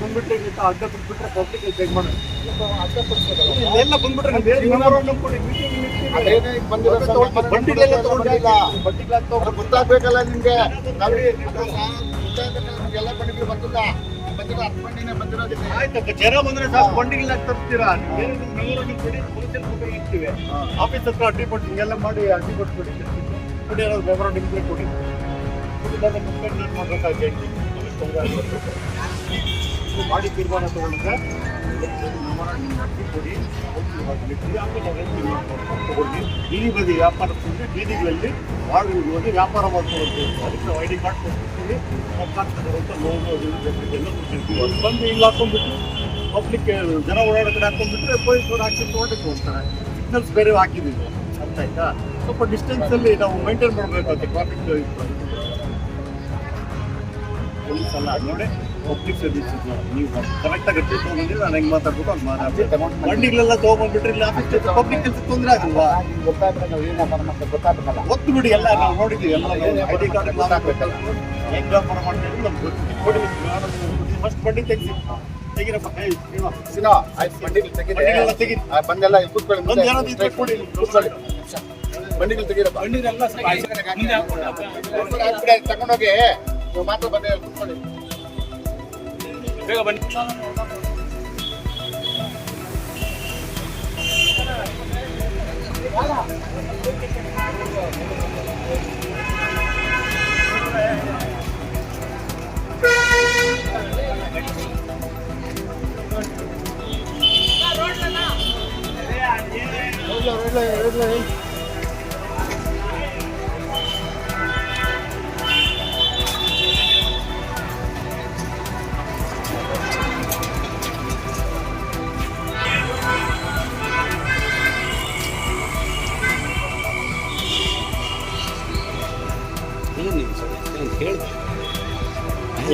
ಬಂದ್ಬಿಟ್ರೆ ಅಡ್ಡ ಬಿಟ್ಬಿಟ್ರೆ ಪಬ್ಲಿಕ್ ಚೆಕ್ ಮಾಡೋದು ಎಲ್ಲ ಬಂದ್ಬಿಟ್ರೆ ನೀವು ಬೇರೆ memorandum ಕೊಡಿ, meeting ನಿಲ್ಲಿಸಿ. ಅದೇನೇ ಈಗ ಬಂದಿರೋ ಸಂದರ್ಭ ಬಂಡಿಗಳೆಲ್ಲ ತಗೊಂಡಿಲ್ಲ. ಗೊತ್ತಾಗ್ಬೇಕಲ್ಲ ನಿಮ್ಗೆ ಗೊತ್ತಾಗ್ಬೇಕಲ್ಲ ನಿಮ್ಗೆಲ್ಲ ಬಂಡಿಗಳು ಬಂದಿಲ್ಲ ಆಯ್ತಪ್ಪ, ಜನ ಬಂದ್ರೆ ಸಾಕು ಬಂಡಿಗೆಲ್ಲ ತರ್ತೀರಾ? ಕೊಡಿ ಕೊಟ್ಟು ಇರ್ತೀವಿ. ಆಫೀಸ್ ಹತ್ರ ಅಡ್ಡಿ ಕೊಟ್ಟು ಎಲ್ಲ ಮಾಡಿ ಅಡ್ಡಿ ಕೊಟ್ಬಿಡಿ ಕೊಡಿ, ಏನಾದ್ರು ಗೊಬ್ಬರ ಇದ್ರೆ ಕೊಡಿ. ಏನ್ ಮಾಡ್ಬೇಕಾಗಿ ಮಾಡಿ ತೀರ್ಮಾನ ತಗೊಂಡ್ರೆ ತಗೊಂಡು ಬೀದಿ ಬದಿ ವ್ಯಾಪಾರಸ್ಥರಿಗೆ ಬೀದಿಗಳಲ್ಲಿ ಬಾಗಿಲು ಹೋಗಿ ವ್ಯಾಪಾರ ಮಾಡ್ಕೊಳ್ಳೋದು ಅದಕ್ಕೆ ನಾವು ಐ ಡಿ ಕಾರ್ಡ್ ಕೊಡ್ತೀವಿ ಅಂತ ಲೋನ್ ಬಂದು ಇಲ್ಲಿ ಹಾಕೊಂಡ್ಬಿಟ್ಟು ಪಬ್ಲಿಕ್ ಜನ ಓಡಾಡೋ ಕಡೆ ಹಾಕೊಂಡ್ಬಿಟ್ರೆ ಪೊಲೀಸರು ಆಕ್ಷನ್ ತಗೊಂಡಕ್ಕೆ ಹೋಗ್ತಾರೆ ಸಿಗ್ನಲ್ಸ್ ಬೇರೆ ಹಾಕಿದ್ದೀವಿ. ಅರ್ಥ ಆಯ್ತಾ? ಸ್ವಲ್ಪ ಡಿಸ್ಟೆನ್ಸಲ್ಲಿ ನಾವು ಮೇಂಟೈನ್ ಮಾಡಬೇಕಾಗುತ್ತೆ ಟ್ರಾಫಿಕ್ ಪೊಲೀಸ್ ಅಲ್ಲ ನೋಡಿ. ಪಬ್ಲಿಕ್ ಸರ್ವಿಸ್ ನೀವು ಕರೆಕ್ಟ್ ಆಗಿ ಅಡ್ಜಸ್ಟ್ ತಗೊಂಡಿದ್ರೆ ನಾನು ಹೆಂಗೆ ಮಾತಾಡ್ಬೇಕು ಹಂಗೆ ಮಾತಾಡ್ತೀನಿ ಬಂಡಿಗಳೆಲ್ಲ ತಗೊಂಡ್ಬಿಟ್ರೆ ಇಲ್ಲ ಆಫೀಸ್ ಪಬ್ಲಿಕ್ ಕೆಲಸ ತೊಂದರೆ ಆಗಲ್ವಾ ಗೊತ್ತಾಗ್ಬೇಕಲ್ಲ ಒತ್ತು ಬಿಡಿ ಎಲ್ಲ ನಾವು ನೋಡಿದ್ದೀವಿ ಎಲ್ಲ ಐ ಡಿ ಕಾರ್ಡ್ ನಮ್ಗೆ ಗೊತ್ತು. ಫಸ್ಟ್ ಬಂಡಿ ತೆಗಿಸಿ. ಆಯ್ತು ಬಂಡಿಗಳು ತೆಗೀರಪ್ಪ ಬಂಡಿಗಳೆಲ್ಲ ತಗೊಂಡೋಗಿ ಮಾತು ಬಂದೆಲ್ಲ ಬಂದು. ಕೂತ್ಕೊಳ್ಳಿ. ಬಂಡಿಗಳು ತೆಗೀರಪ್ಪ ಹಾಕ್ಬಿಡಿ,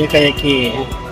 ತಗೊಂಡೋಗಿ ನೀವು ಮಾತ್ರ ಬಂದೆ ಕೂತ್ಕೊಳ್ಳಿ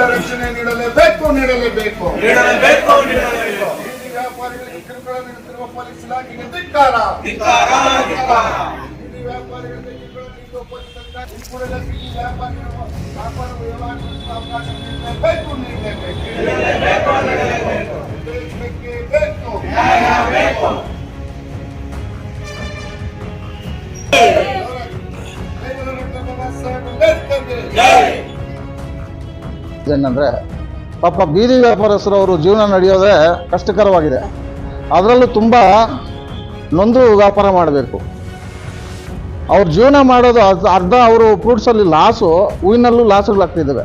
ರಕ್ಷಣೆ ನೀಡಲೇಬೇಕು ನೀಡಲೇಬೇಕು ನೀಡಲೇಬೇಕು ನೀಡಲೇಬೇಕು ವ್ಯಾಪಾರಿಗಳಿಗೆ ಕಿರುಕುಳ ನೀಡುತ್ತಿರುವ ಪೊಲೀಸ್ ಇಲಾಖೆಗೆ ಧಿಕ್ಕಾರ. ಧಿಕ್ಕಾರ ಧಿಕ್ಕಾರ ಬೀದಿ ವ್ಯಾಪಾರಿಗಳಿಗೆ ಕಿರುಕುಳ ನೀಡುವ ಏನಂದ್ರೆ ಪಾಪ ಬೀದಿ ವ್ಯಾಪಾರಸ್ಥರು ಅವರು ಜೀವನ ನಡೆಯೋದೇ ಕಷ್ಟಕರವಾಗಿದೆ. ಅದರಲ್ಲೂ ತುಂಬ ನೊಂದು ವ್ಯಾಪಾರ ಮಾಡಬೇಕು. ಅವ್ರ ಜೀವನ ಮಾಡೋದು ಅರ್ಧ ಅವರು ಫ್ರೂಟ್ಸಲ್ಲಿ ಲಾಸು, ಹೂವಿನಲ್ಲೂ ಲಾಸುಗಳಾಗ್ತಿದ್ದಾವೆ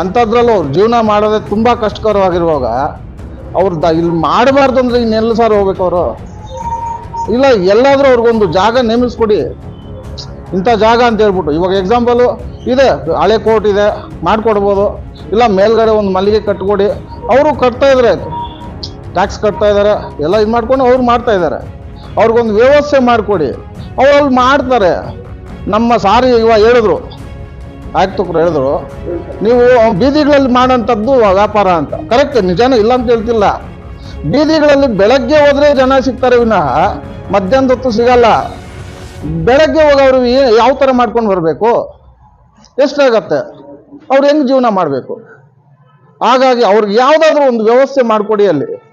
ಅಂಥದ್ರಲ್ಲೂ ಅವ್ರು ಜೀವನ ಮಾಡೋದೇ ತುಂಬ ಕಷ್ಟಕರವಾಗಿರುವಾಗ ಅವ್ರು ದ ಇಲ್ಲಿ ಮಾಡಬಾರ್ದು ಅಂದರೆ ಇನ್ನೆಲ್ಲ ಸಾರ್ ಹೋಗ್ಬೇಕು ಅವರು? ಇಲ್ಲ, ಎಲ್ಲಾದರೂ ಅವ್ರಿಗೊಂದು ಜಾಗ ನೇಮಿಸ್ಕೊಡಿ. ಇಂಥ ಜಾಗ ಅಂತ ಹೇಳ್ಬಿಟ್ಟು, ಇವಾಗ ಎಕ್ಸಾಂಪಲು ಇದೆ, ಹಳೆ ಕೋರ್ಟ್ ಇದೆ, ಮಾಡಿಕೊಡ್ಬೋದು. ಇಲ್ಲ, ಮೇಲ್ಗಡೆ ಒಂದು ಮಲ್ಲಿಗೆ ಕಟ್ಕೊಡಿ. ಅವರು ಕಟ್ತಾ ಇದ್ದಾರೆ ಟ್ಯಾಕ್ಸ್ ಕಟ್ತಾ ಇದ್ದಾರೆ ಎಲ್ಲ ಇದು ಮಾಡ್ಕೊಂಡು ಅವ್ರು ಮಾಡ್ತಾ ಇದ್ದಾರೆ ಅವ್ರಿಗೊಂದು ವ್ಯವಸ್ಥೆ ಮಾಡಿಕೊಡಿ. ಅವ್ರು ಅಲ್ಲಿ ಮಾಡ್ತಾರೆ. ನಮ್ಮ ಸಾರಿ ಇವಾಗ ಹೇಳಿದ್ರು. ಆಯುಕ್ತರು ಹೇಳಿದ್ರು. ನೀವು ಬೀದಿಗಳಲ್ಲಿ ಮಾಡೋಂಥದ್ದು ವ್ಯಾಪಾರ ಅಂತ. ಕರೆಕ್ಟ್ ನಿಜಾನ ಇಲ್ಲ ಅಂತ ಹೇಳ್ತಿಲ್ಲ. ಬೀದಿಗಳಲ್ಲಿ ಬೆಳಗ್ಗೆ ಹೋದರೆ ಜನ ಸಿಗ್ತಾರೆ ವಿನಃ, ಮಧ್ಯಾಹ್ನದ ಹೊತ್ತು ಸಿಗಲ್ಲ. ಬೆಳಗ್ಗೆ ಹೋಗೋರು ಯಾವ ಥರ ಮಾಡ್ಕೊಂಡು ಬರಬೇಕು? ಎಷ್ಟಾಗತ್ತೆ? ಅವ್ರು ಹೆಂಗೆ ಜೀವನ ಮಾಡಬೇಕು? ಹಾಗಾಗಿ ಅವ್ರಿಗೆ ಯಾವುದಾದ್ರೂ ಒಂದು ವ್ಯವಸ್ಥೆ ಮಾಡಿಕೊಡಿ ಅಲ್ಲಿ.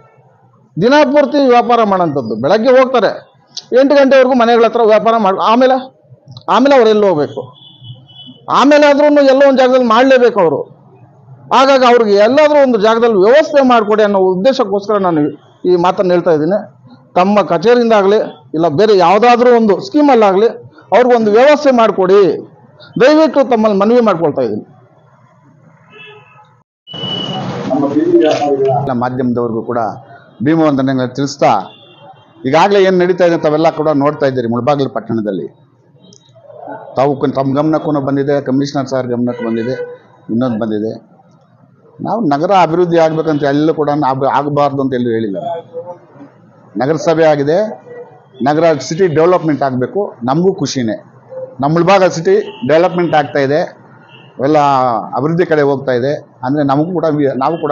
ದಿನಪೂರ್ತಿ ವ್ಯಾಪಾರ ಮಾಡೋಂಥದ್ದು ಬೆಳಗ್ಗೆ ಹೋಗ್ತಾರೆ. ಎಂಟು ಗಂಟೆವರೆಗೂ ಮನೆಗಳ ಹತ್ರ ವ್ಯಾಪಾರ ಮಾಡಿ ಆಮೇಲೆ ಆಮೇಲೆ ಅವ್ರು ಎಲ್ಲಿ ಹೋಗಬೇಕು? ಆಮೇಲೆ ಆದ್ರೂ ಎಲ್ಲೋ ಒಂದು ಜಾಗದಲ್ಲಿ ಮಾಡಲೇಬೇಕು ಅವರು. ಹಾಗಾಗಿ ಅವ್ರಿಗೆ ಎಲ್ಲಾದರೂ ಒಂದು ಜಾಗದಲ್ಲಿ ವ್ಯವಸ್ಥೆ ಮಾಡಿಕೊಡಿ ಅನ್ನೋ ಉದ್ದೇಶಕ್ಕೋಸ್ಕರ ನಾನು ಈ ಮಾತನ್ನು ಹೇಳ್ತಾ ಇದ್ದೀನಿ. ತಮ್ಮ ಕಚೇರಿಯಿಂದಾಗಲಿ ಇಲ್ಲ ಬೇರೆ ಯಾವುದಾದ್ರೂ ಒಂದು ಸ್ಕೀಮಲ್ಲಾಗಲಿ ಅವ್ರಿಗೊಂದು ವ್ಯವಸ್ಥೆ ಮಾಡಿಕೊಡಿ. ದಯವಿಟ್ಟು ತಮ್ಮಲ್ಲಿ ಮನವಿ ಮಾಡ್ಕೊಳ್ತಾ ಇದ್ದೀನಿ. ಮಾಧ್ಯಮದವ್ರಿಗೂ ಕೂಡ ಭೀಮವಂದನೆಗಳನ್ನ ತಿಳಿಸ್ತಾ, ಈಗಾಗಲೇ ಏನು ನಡೀತಾ ಇದೆ ತಾವೆಲ್ಲ ಕೂಡ ನೋಡ್ತಾ ಇದ್ದೀರಿ ಮುಳಬಾಗಿಲು ಪಟ್ಟಣದಲ್ಲಿ. ತಾವು ತಮ್ಮ ಗಮನಕ್ಕೂ ಬಂದಿದೆ, ಕಮಿಷನರ್ ಸರ್ ಗಮನಕ್ಕೆ ಬಂದಿದೆ, ಇನ್ನೊಂದು ಬಂದಿದೆ. ನಾವು ನಗರ ಅಭಿವೃದ್ಧಿ ಆಗಬೇಕಂತ ಎಲ್ಲೂ ಕೂಡ ಆಗ- ಆಗಬಾರ್ದು ಅಂತ ಎಲ್ಲೂ ಹೇಳಿಲ್ಲ. ನಗರಸಭೆ ಆಗಿದೆ, ನಗರ ಸಿಟಿ ಡೆವಲಪ್ಮೆಂಟ್ ಆಗಬೇಕು, ನಮಗೂ ಖುಷಿನೇ. ನಮ್ಮ ಮುಳಬಾಗ ಸಿಟಿ ಡೆವಲಪ್ಮೆಂಟ್ ಆಗ್ತಾ ಇದೆ. ಎಲ್ಲ ಅಭಿವೃದ್ಧಿ ಕಡೆ ಹೋಗ್ತಾ ಇದೆ. ಅಂದರೆ ನಮಗೂ ಕೂಡ ನಾವು ಕೂಡ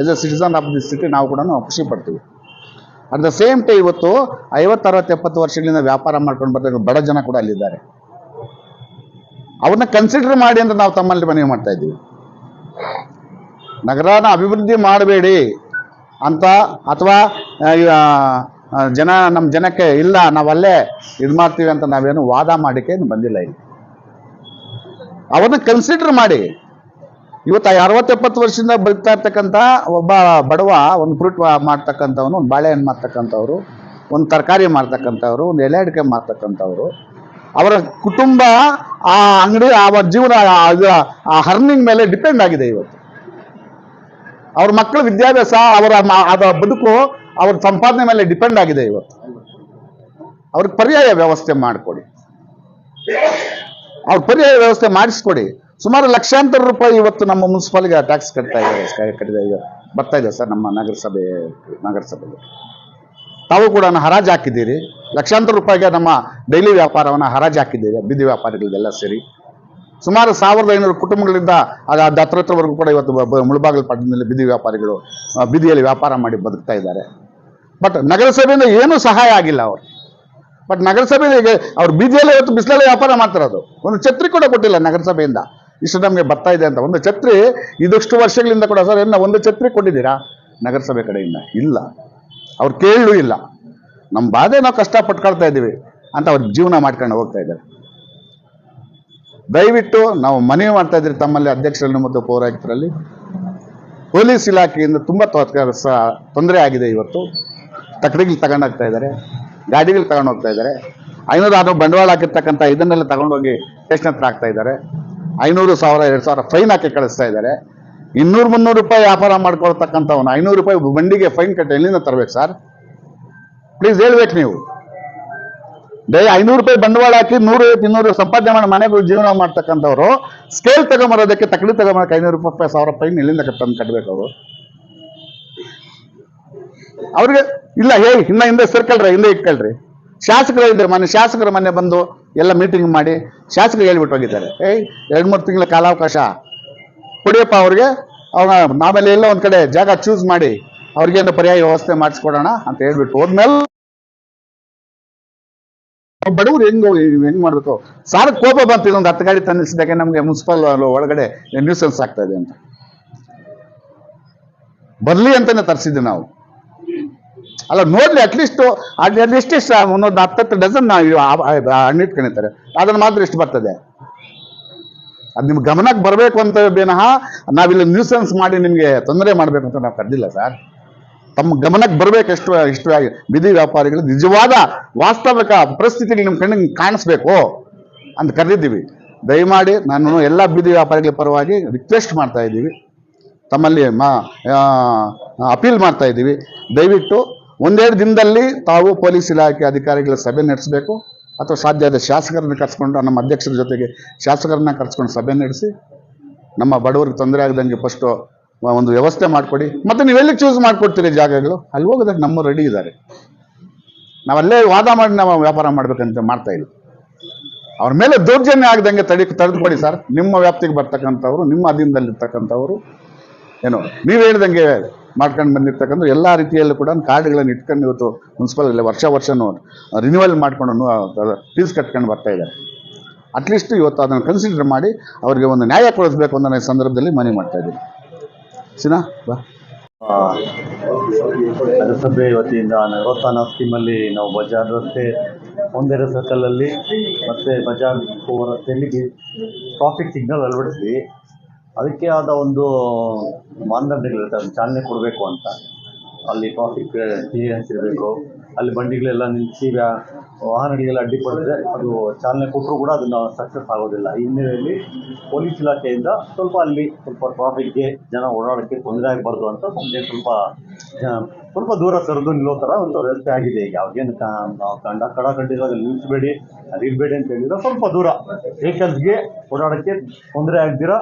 as a citizen of the city ನಾವು ಕೂಡ ಖುಷಿ ಪಡ್ತೀವಿ. ಅಟ್ ದ ಸೇಮ್ ಟೈ ಇವತ್ತು ಐವತ್ತು, ಅರವತ್ತು, ಎಪ್ಪತ್ತು ವರ್ಷಗಳಿಂದ ವ್ಯಾಪಾರ ಮಾಡ್ಕೊಂಡು ಬರ್ತಾ ಬಡ ಜನ ಕೂಡ ಅಲ್ಲಿದ್ದಾರೆ. ಅವ್ರನ್ನ ಕನ್ಸಿಡರ್ ಮಾಡಿ ಅಂತ ನಾವು ತಮ್ಮಲ್ಲಿ ಮನವಿ ಮಾಡ್ತಾ ಇದ್ದೀವಿ. ನಗರನ ಅಭಿವೃದ್ಧಿ ಮಾಡಬೇಡಿ ಅಂತ ಅಥವಾ ಜನ ನಮ್ಮ ಜನಕ್ಕೆ ಇಲ್ಲ, ನಾವಲ್ಲೇ ಇದು ಮಾಡ್ತೀವಿ ಅಂತ ನಾವೇನು ವಾದ ಮಾಡಿಕೆ ಬಂದಿಲ್ಲ ಇಲ್ಲಿ. ಅವನ್ನ ಕನ್ಸಿಡರ್ ಮಾಡಿ. ಇವತ್ತು ಅರವತ್ತೆಪ್ಪತ್ತು ವರ್ಷದಿಂದ ಬದುಕ್ತಾ ಇರ್ತಕ್ಕಂಥ ಒಬ್ಬ ಬಡವ, ಒಂದು ಫ್ರೂಟ್ ಮಾಡ್ತಕ್ಕಂಥವನು, ಒಂದು ಬಾಳೆಹಣ್ಣು ಮಾರ್ತಕ್ಕಂಥವ್ರು ಒಂದು ತರಕಾರಿ ಮಾರ್ತಕ್ಕಂಥವ್ರು ಒಂದು ಎಲೆ ಅಡಿಕೆ ಮಾರ್ತಕ್ಕಂಥವ್ರು ಅವರ ಕುಟುಂಬ ಆ ಅಂಗಡಿ ಆ ಜೀವನ, ಆ- ಹರ್ನಿಂಗ್ ಮೇಲೆ ಡಿಪೆಂಡ್ ಆಗಿದೆ ಇವತ್ತು. ಅವ್ರ ಮಕ್ಕಳ ವಿದ್ಯಾಭ್ಯಾಸ, ಅವರ ಅದರ ಬದುಕು ಅವ್ರ ಸಂಪಾದನೆ ಮೇಲೆ ಡಿಪೆಂಡ್ ಆಗಿದೆ ಇವತ್ತು. ಅವ್ರಿಗೆ ಪರ್ಯಾಯ ವ್ಯವಸ್ಥೆ ಮಾಡಿಕೊಡಿ. ಅವ್ರ ಪರ್ಯಾಯ ವ್ಯವಸ್ಥೆ ಮಾಡಿಸ್ಕೊಡಿ. ಸುಮಾರು ಲಕ್ಷಾಂತರ ರೂಪಾಯಿ ಇವತ್ತು ನಮ್ಮ ಮುನ್ಸಿಪಾಲಿಗೆ ಟ್ಯಾಕ್ಸ್ ಕಟ್ತಾ ಇದ್ದಾರೆ ಕಟ್ಟಿದ ಈಗ. ಬರ್ತಾ ಇದೆ ಸರ್ ನಮ್ಮ ನಗರಸಭೆ, ನಗರಸಭೆಗೆ. ತಾವು ಕೂಡ ಹರಾಜು ಹಾಕಿದ್ದೀರಿ. ಲಕ್ಷಾಂತರ ರೂಪಾಯಿಗೆ ನಮ್ಮ ಡೈಲಿ ವ್ಯಾಪಾರವನ್ನು ಹರಾಜು ಹಾಕಿದ್ದೀರಿ, ಬೀದಿ ವ್ಯಾಪಾರಿಗಳಿಗೆಲ್ಲ ಸೇರಿ. ಸುಮಾರು ಸಾವಿರದ ಐನೂರು ಕುಟುಂಬಗಳಿಂದ ಅದು ಅದು ಹತ್ರ ಹತ್ರವರೆಗೂ ಕೂಡ ಇವತ್ತು ಮುಳಬಾಗಿಲು ಪಟ್ಟಣದಲ್ಲಿ ಬೀದಿ ವ್ಯಾಪಾರಿಗಳು ಬೀದಿಯಲ್ಲಿ ವ್ಯಾಪಾರ ಮಾಡಿ ಬದುಕ್ತಾ ಇದ್ದಾರೆ. ಬಟ್ ನಗರಸಭೆಯಿಂದ ಏನೂ ಸಹಾಯ ಆಗಿಲ್ಲ ಅವರು. ಬಟ್ ನಗರಸಭೆ ಅವ್ರು ಬೀದಿಯಲ್ಲೇ ಇವತ್ತು ಬಿಸಿಲಲ್ಲೇ ವ್ಯಾಪಾರ ಮಾಡ್ತಿರೋದು. ಒಂದು ಛತ್ರಿ ಕೂಡ ಕೊಟ್ಟಿಲ್ಲ ನಗರಸಭೆಯಿಂದ. ಇಷ್ಟು ನಮಗೆ ಬರ್ತಾ ಇದೆ ಅಂತ. ಒಂದು ಛತ್ರಿ, ಇದಷ್ಟು ವರ್ಷಗಳಿಂದ ಕೂಡ ಸರ್ ಏನು ಒಂದು ಛತ್ರಿ ಕೊಟ್ಟಿದ್ದೀರಾ? ನಗರಸಭೆ ಕಡೆಯಿಂದ ಇಲ್ಲ. ಅವ್ರು ಕೇಳಲೂ ಇಲ್ಲ. ನಮ್ಮ ಬಾಧೆ ನಾವು ಕಷ್ಟ ಪಟ್ಕೊಳ್ತಾ ಇದ್ದೀವಿ ಅಂತ ಅವ್ರ ಜೀವನ ಮಾಡ್ಕೊಂಡು ಹೋಗ್ತಾ ಇದ್ದಾರೆ. ದಯವಿಟ್ಟು ನಾವು ಮನವಿ ಮಾಡ್ತಾ ಇದ್ದೀರಿ ತಮ್ಮಲ್ಲಿ ಅಧ್ಯಕ್ಷರಲ್ಲಿ ಮತ್ತು ಪೌರಾಯುಕ್ತರಲ್ಲಿ. ಪೊಲೀಸ್ ಇಲಾಖೆಯಿಂದ ತುಂಬ ತೊಂದರೆ ಆಗಿದೆ ಇವತ್ತು. ತಕಡಿಗಳು ತಗೊಂಡೋಗ್ತಾ ಇದ್ದಾರೆ. ಗಾಡಿಗಳು ತಗೊಂಡು ಹೋಗ್ತಾ ಇದ್ದಾರೆ. ಐನೂರು ಆರು ಬಂಡವಾಳ ಹಾಕಿರ್ತಕ್ಕಂಥ ಇದನ್ನೆಲ್ಲ ತಗೊಂಡೋಗಿ ಸ್ಟೇಷನ್ ಹತ್ರ ಹಾಕ್ತಾ ಇದ್ದಾರೆ. ಐನೂರು ಸಾವಿರ, ಎರಡು ಸಾವಿರ ಫೈನ್ ಹಾಕಿ ಕಳಿಸ್ತಾ ಇದ್ದಾರೆ. ಇನ್ನೂರು ಮುನ್ನೂರು ರೂಪಾಯಿ ವ್ಯಾಪಾರ ಮಾಡ್ಕೊಳ್ತಕ್ಕಂಥವನು ಐನೂರು ರೂಪಾಯಿ ಬಂಡಿಗೆ ಫೈನ್ ಕಟ್ಟಿ ಎಲ್ಲಿಂದ ತರಬೇಕು ಸರ್? ಪ್ಲೀಸ್ ಹೇಳ್ಬೇಕು ನೀವು. ಡೈ ಐನೂರು ರೂಪಾಯಿ ಬಂಡವಾಳ ಹಾಕಿ ನೂರು, ಇನ್ನೂರು ಸಂಪಾದನೆ ಮಾಡಿ ಮನೆಗಳು ಜೀವನ ಮಾಡ್ತಕ್ಕಂಥವ್ರು ಸ್ಕೇಲ್ ತಗೊಂಬರೋದಕ್ಕೆ ತಕಲಿ ತಗೊಂಬರಕ್ಕೆ ಐನೂರು ರೂಪಾಯಿ, ಸಾವಿರ ಫೈನ್ ಎಲ್ಲಿಂದ ತಂದು ಕಟ್ಟಬೇಕು ಅವರು? ಅವ್ರಿಗೆ, ಇಲ್ಲ, ಹೇಳಿ, ಇನ್ನ ಹಿಂದೆ ಸರ್ಕಲ್ರಿ ಹಿಂದೆ ಇಟ್ಕೊಳ್ರಿ. ಶಾಸಕರು ಇದ್ರೆ ಮನೆ ಶಾಸಕರ ಮನೆ ಬಂದು ಎಲ್ಲ ಮೀಟಿಂಗ್ ಮಾಡಿ, ಶಾಸಕರು ಹೇಳ್ಬಿಟ್ಟು ಹೋಗಿದ್ದಾರೆ. ಏಯ್, ಎರಡು, ಮೂರು ತಿಂಗಳ ಕಾಲಾವಕಾಶ. ಕೊಡಿಯಪ್ಪ ಅವ್ರಿಗೆ ಅವ್ರ ನಾವೆಲ್ಲ ಎಲ್ಲ ಒಂದ್ ಕಡೆ ಜಾಗ ಚೂಸ್ ಮಾಡಿ ಅವ್ರಿಗೇನು ಪರ್ಯಾಯ ವ್ಯವಸ್ಥೆ ಮಾಡಿಸ್ಕೊಡೋಣ ಅಂತ ಹೇಳ್ಬಿಟ್ಟು ಹೋದ್ಮೇಲೆ ಬಡವ್ರು ಹೆಂಗ್ ಹೆಂಗ್ ಮಾಡ್ಬೇಕು? ಸಾರ್ ಕೋಪ ಬಂತು ಇದೊಂದು ಹತ್ತು ಗಾಡಿ ತಂದಿಸಿದಾಗೆ ನಮಗೆ ಮುನ್ಸಿಪಲ್ ಒಳಗಡೆ ನ್ಯೂಸೆನ್ಸ್ ಆಗ್ತಾ ಇದೆ ಅಂತ. ಬರ್ಲಿ ಅಂತಾನೆ ತರಿಸಿದ್ದೆ ನಾವು. ಅಲ್ಲ, ನೋಡ್ಲಿ ಅಟ್ಲೀಸ್ಟ್ ಅಲ್ಲಿ ಎಷ್ಟೆಷ್ಟು ಒಂದೊಂದು ಹತ್ತತ್ತು ಡಜನ್ ಹಣ್ಣು ಇಟ್ಕೊಂಡಿರ್ತಾರೆ ಅದನ್ನ ಮಾತ್ರ ಎಷ್ಟು ಬರ್ತದೆ. ಅದು ನಿಮ್ಗೆ ಗಮನಕ್ಕೆ ಬರಬೇಕು ಅಂತ ಬೇನಹ ನಾವಿಲ್ಲಿ ನ್ಯೂಸೆನ್ಸ್ ಮಾಡಿ ನಿಮಗೆ ತೊಂದರೆ ಮಾಡಬೇಕು ಅಂತ ನಾವು ಕರೆದಿಲ್ಲ ಸರ್. ತಮ್ಮ ಗಮನಕ್ಕೆ ಬರಬೇಕು ಎಷ್ಟು ಇಷ್ಟು ಬೀದಿ ವ್ಯಾಪಾರಿಗಳು ನಿಜವಾದ ವಾಸ್ತವಿಕ ಪರಿಸ್ಥಿತಿಗೆ ನಿಮ್ಮ ಕಣ್ಣಿಗೆ ಕಾಣಿಸ್ಬೇಕು ಅಂತ ಕರೆದಿದ್ದೀವಿ. ದಯಮಾಡಿ ನಾನು ಎಲ್ಲ ಬೀದಿ ವ್ಯಾಪಾರಿಗಳ ಪರವಾಗಿ ರಿಕ್ವೆಸ್ಟ್ ಮಾಡ್ತಾ ಇದ್ದೀವಿ. ತಮ್ಮಲ್ಲಿ, ಮಾ ಅಪೀಲ್ ಮಾಡ್ತಾ ಇದ್ದೀವಿ. ದಯವಿಟ್ಟು ಒಂದೆರಡು ದಿನದಲ್ಲಿ ತಾವು ಪೊಲೀಸ್ ಇಲಾಖೆ ಅಧಿಕಾರಿಗಳ ಸಭೆ ನಡೆಸಬೇಕು. ಅಥವಾ ಸಾಧ್ಯ ಆದ ಶಾಸಕರನ್ನ ಕರೆಸ್ಕೊಂಡು, ನಮ್ಮ ಅಧ್ಯಕ್ಷರ ಜೊತೆಗೆ ಶಾಸಕರನ್ನ ಕರೆಸ್ಕೊಂಡು ಸಭೆ ನಡೆಸಿ, ನಮ್ಮ ಬಡವರಿಗೆ ತೊಂದರೆ ಆಗದಂಗೆ ಫಸ್ಟು ಒಂದು ವ್ಯವಸ್ಥೆ ಮಾಡಿಕೊಡಿ. ಮತ್ತು ನೀವೆಲ್ಲಿ ಚೂಸ್ ಮಾಡಿಕೊಡ್ತೀರಿ ಜಾಗಗಳು? ಅಲ್ಲಿ ಹೋಗೋದಕ್ಕೆ ನಮ್ಮ ರೆಡಿ ಇದ್ದಾರೆ. ನಾವಲ್ಲೇ ವಾದ ಮಾಡಿ ನಾವು ವ್ಯಾಪಾರ ಮಾಡಬೇಕಂತ ಮಾಡ್ತಾ ಇಲ್ಲ ಅವ್ರ ಮೇಲೆ ದೌರ್ಜನ್ಯ ಆಗದಂಗೆ ತಡಿ ತಡೆದುಕೊಡಿ ಸರ್. ನಿಮ್ಮ ವ್ಯಾಪ್ತಿಗೆ ಬರ್ತಕ್ಕಂಥವ್ರು, ನಿಮ್ಮ ಅಧೀನದಲ್ಲಿರ್ತಕ್ಕಂಥವ್ರು, ಏನು, ನೀವು ಹೇಳ್ದಂಗೆ ಮಾಡ್ಕೊಂಡು ಬಂದಿರ್ತಕ್ಕಂಥ ಎಲ್ಲ ರೀತಿಯಲ್ಲೂ ಕೂಡ ಕಾರ್ಡ್ಗಳನ್ನು ಇಟ್ಕೊಂಡು ಇವತ್ತು ಮುನ್ಸಿಪಲ್ ವರ್ಷ ವರ್ಷನೂ ರಿನ್ಯೂವಲ್ ಮಾಡ್ಕೊಂಡು ಫೀಸ್ ಕಟ್ಕೊಂಡು ಬರ್ತಾ ಇದ್ದಾರೆ. ಅಟ್ಲೀಸ್ಟ್ ಇವತ್ತು ಅದನ್ನು ಕನ್ಸಿಡರ್ ಮಾಡಿ ಅವರಿಗೆ ಒಂದು ನ್ಯಾಯ ಕೊಡಿಸ್ಬೇಕು ಅನ್ನೋ ಸಂದರ್ಭದಲ್ಲಿ ಮನವಿ ಮಾಡ್ತಾ ಇದ್ದೀನಿ. ಸಿನಾ, ಬಾ. ನಗರಸಭೆ ವತಿಯಿಂದ ನಗರೋತ್ಥಾನ ಸ್ಕೀಮಲ್ಲಿ ನಾವು ಬಜಾರ್ ರಸ್ತೆ ಒಂದೆರಡು ಸರ್ಕಲಲ್ಲಿ ಮತ್ತು ಬಜಾರ್ ರಸ್ತೆಯಲ್ಲಿ ಟ್ರಾಫಿಕ್ ಸಿಗ್ನಲ್ ಅಳವಡಿಸಿ ಅದಕ್ಕೆ ಆದ ಒಂದು ಮಾನದಂಡಗಳಿರುತ್ತೆ ಅದನ್ನು ಚಾಲನೆ ಕೊಡಬೇಕು ಅಂತ. ಅಲ್ಲಿ ಟ್ರಾಫಿಕ್ ಕ್ಲಿಯರೆನ್ಸ್ ಇರಬೇಕು ಅಲ್ಲಿ ಬಂಡಿಗಳೆಲ್ಲ ನಿಲ್ಲಿಸಿ ವಾಹನಗಳಿಗೆಲ್ಲ ಅಡ್ಡಿಪಡಿದ್ರೆ ಅದು ಚಾಲನೆ ಕೊಟ್ಟರು ಕೂಡ ಅದನ್ನು ಸಕ್ಸಸ್ ಆಗೋದಿಲ್ಲ. ಈ ಹಿನ್ನೆಲೆಯಲ್ಲಿ ಪೊಲೀಸ್ ಇಲಾಖೆಯಿಂದ ಸ್ವಲ್ಪ ಅಲ್ಲಿ ಸ್ವಲ್ಪ ಟ್ರಾಫಿಕ್ಗೆ ಜನ ಓಡಾಡೋಕ್ಕೆ ತೊಂದರೆ ಆಗಬಾರ್ದು ಅಂತ ನಮಗೆ ಸ್ವಲ್ಪ ಸ್ವಲ್ಪ ದೂರ ಸರಿದು ನಿಲ್ಲೋ ಥರ ಒಂದು ವ್ಯವಸ್ಥೆ ಆಗಿದೆ. ಈಗ ಅವ್ರಿಗೇನು ಕಂಡ ಕಡ ಕಂಡಿರುವಾಗ ನಿಲ್ಲಿಸಬೇಡಿ ಅದು ಇರಬೇಡಿ ಅಂತ ಹೇಳಿದ್ರೆ ಸ್ವಲ್ಪ ದೂರ. ವೆಹಿಕಲ್ಸ್ಗೆ ಓಡಾಡೋಕ್ಕೆ ತೊಂದರೆ ಆಗದಿರ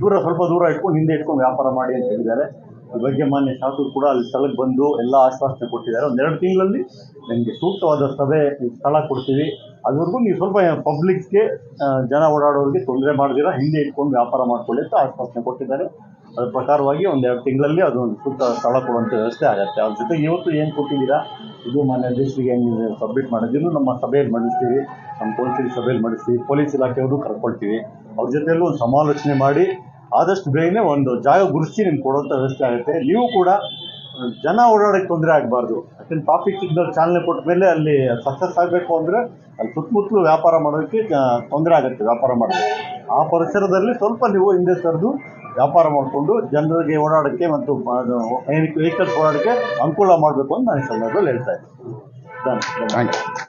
ದೂರ, ಸ್ವಲ್ಪ ದೂರ ಇಟ್ಕೊಂಡು ಹಿಂದೆ ಇಟ್ಕೊಂಡು ವ್ಯಾಪಾರ ಮಾಡಿ ಅಂತ ಹೇಳಿದ್ದಾರೆ. ಈ ಬಗ್ಗೆ ಮಾನ್ಯ ಶಾಸಕರು ಕೂಡ ಅಲ್ಲಿ ಸ್ಥಳಕ್ಕೆ ಬಂದು ಎಲ್ಲ ಆಶ್ವಾಸನೆ ಕೊಟ್ಟಿದ್ದಾರೆ. ಒಂದೆರಡು ತಿಂಗಳಲ್ಲಿ ನಿಮಗೆ ಸೂಕ್ತವಾದ ಸಭೆ, ಸ್ಥಳ ಕೊಡ್ತೀವಿ. ಅದುವರೆಗೂ ನೀವು ಸ್ವಲ್ಪ ಪಬ್ಲಿಕ್ಗೆ ಜನ ಓಡಾಡೋರಿಗೆ ತೊಂದರೆ ಮಾಡಿದಿರ, ಹಿಂದೆ ಇಟ್ಕೊಂಡು ವ್ಯಾಪಾರ ಮಾಡ್ಕೊಳ್ಳಿ ಅಂತ ಆಶ್ವಾಸನೆ ಕೊಟ್ಟಿದ್ದಾರೆ. ಅದ್ರ ಪ್ರಕಾರವಾಗಿ ಒಂದೆರಡು ತಿಂಗಳಲ್ಲಿ ಅದು ಒಂದು ಸೂಕ್ತ ಸ್ಥಳ ಕೊಡುವಂಥ ವ್ಯವಸ್ಥೆ ಆಗುತ್ತೆ. ಅದ್ರ ಜೊತೆ ಇವತ್ತು ಏನು ಕೊಟ್ಟಿದ್ದೀರಾ? ಇದು ಮಾನ್ಯ ಅಧ್ಯಕ್ಷರಿಗೆ ನೀವು ಸಬ್ಮಿಟ್ ಮಾಡಿದ್ರು ನಮ್ಮ ಸಭೆಯಲ್ಲಿ ಮಂಡಿಸ್ತೀವಿ. ನಮ್ಮ ಕೌನ್ಸಿಲ್ ಸಭೆಯಲ್ಲಿ ಮಂಡಿಸ್ತೀವಿ. ಪೊಲೀಸ್ ಇಲಾಖೆಯವರು ಕರ್ಕೊಳ್ತೀವಿ. ಅವ್ರ ಜೊತೆಯಲ್ಲೂ ಒಂದು ಸಮಾಲೋಚನೆ ಮಾಡಿ ಆದಷ್ಟು ಬೇಗನೆ ಒಂದು ಜಾಗ ಗುರುತಿಸಿ ನಿಮ್ಗೆ ಕೊಡುವಂಥ ವ್ಯವಸ್ಥೆ ಆಗುತ್ತೆ. ನೀವು ಕೂಡ ಜನ ಓಡಾಡೋಕ್ಕೆ ತೊಂದರೆ ಆಗಬಾರ್ದು. ಯಾಕಂದ್ರೆ ಟ್ರಾಫಿಕ್ ಸಿಗ್ನಲ್ ಚಾಲನೆ ಕೊಟ್ಟ ಮೇಲೆ ಅಲ್ಲಿ ಸಕ್ಸಸ್ ಆಗಬೇಕು ಅಂದರೆ ಅಲ್ಲಿ ಸುತ್ತಮುತ್ತಲು ವ್ಯಾಪಾರ ಮಾಡೋದಕ್ಕೆ ತೊಂದರೆ ಆಗುತ್ತೆ ವ್ಯಾಪಾರ ಮಾಡೋದಕ್ಕೆ ಆ ಪರಿಸರದಲ್ಲಿ ಸ್ವಲ್ಪ ನೀವು ಹಿಂದೆ ಸರಿದು ವ್ಯಾಪಾರ ಮಾಡಿಕೊಂಡು ಜನರಿಗೆ ಓಡಾಡೋಕ್ಕೆ ಮತ್ತು ವೆಹಿಕಲ್ಸ್ ಓಡಾಡೋಕ್ಕೆ ಅನುಕೂಲ ಮಾಡಬೇಕು ಅಂತ ನಾನು ಈ ಸಂದರ್ಭದಲ್ಲಿ ಹೇಳ್ತಾ ಇದ್ದೀನಿ. Thank you.